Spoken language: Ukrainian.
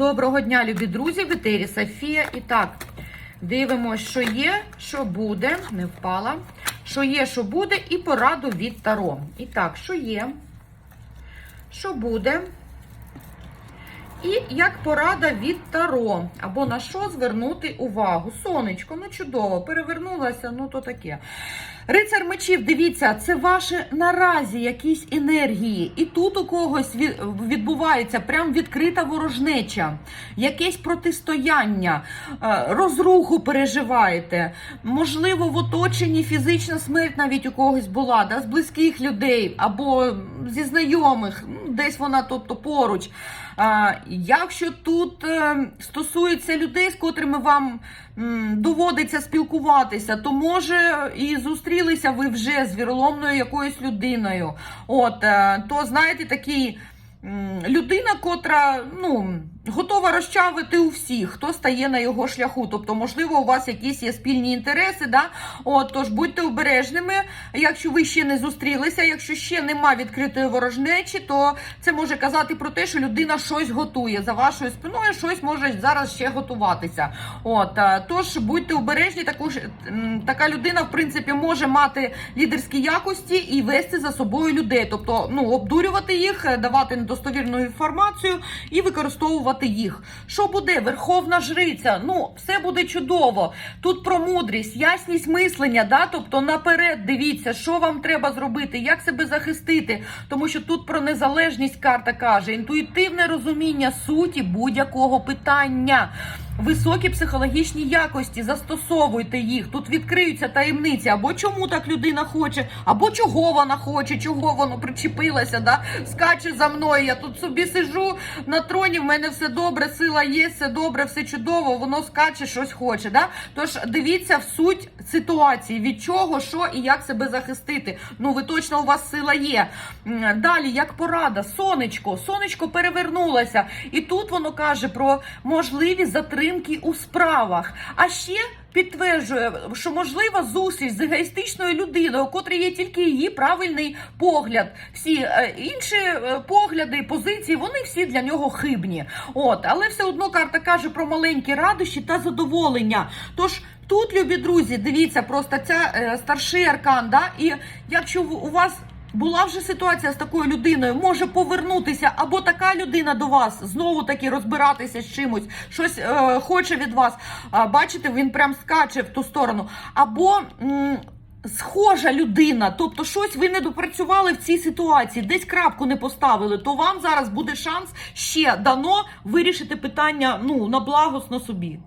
Доброго дня, любі друзі, в етері Софія. І так, дивимося, що є, що буде. Не впала. Що є, що буде, і пораду від Таро. І так, що є, що буде. І як порада від Таро, або на що звернути увагу. Сонечко, ну чудово, перевернулася, ну то таке. Рицар мечів, дивіться, це ваші наразі якісь енергії. І тут у когось відбувається прям відкрита ворожнеча, якесь протистояння, е, розруху переживаєте. Можливо, в оточенні фізична смерть навіть у когось була, да, з близьких людей або зі знайомих, десь вона тобто поруч. А, Якщо тут е, стосується людей, з котрими вам доводиться спілкуватися, то може і зустрілися ви вже з віроломною якоюсь людиною. От, е, то знаєте, такий людина, котра ну, готова розчавити у всіх, хто стає на його шляху. Тобто, можливо, у вас якісь є спільні інтереси. Да? От, тож будьте обережними, якщо ви ще не зустрілися, якщо ще нема відкритої ворожнечі, то це може казати про те, що людина щось готує за вашою спиною, щось може зараз ще готуватися. От е, тож будьте обережні. Також така людина, в принципі, може мати лідерські якості і вести за собою людей, тобто ну обдурювати їх, давати недостовірну інформацію і використовувати їх. Що буде? Верховна жриця. Ну, все буде чудово. Тут про мудрість, ясність мислення, да? тобто наперед дивіться, що вам треба зробити, як себе захистити. Тому що тут про незалежність карта каже, інтуїтивне розуміння суті будь-якого питання. Високі психологічні якості, застосовуйте їх. Тут відкриються таємниці, або чому так людина хоче, або чого вона хоче, чого воно причепилося, да? скаче за мною. Я тут собі сижу на троні, в мене все добре, сила є, все добре, все чудово, воно скаче, щось хоче. Да? Тож дивіться в суть ситуації, від чого, що і як себе захистити. Ну, ви точно у вас сила є. Далі, як порада, сонечко, сонечко перевернулося. І тут воно каже про можливі затримки у справах. А ще. Підтверджує, що можлива зустріч з егоїстичною людиною, у котрій є тільки її правильний погляд. Всі е, інші е, погляди, позиції, вони всі для нього хибні. От, але все одно карта каже про маленькі радощі та задоволення. Тож тут, любі друзі, дивіться, просто ця е, старший аркан, да, і якщо у вас була вже ситуація з такою людиною, може повернутися, або така людина до вас знову таки розбиратися з чимось, щось е, хоче від вас. А, бачите, він прям скаче в ту сторону. Або. м, Схожа людина, тобто щось ви не допрацювали в цій ситуації, десь крапку не поставили, то вам зараз буде шанс ще дано вирішити питання ну на благосно собі.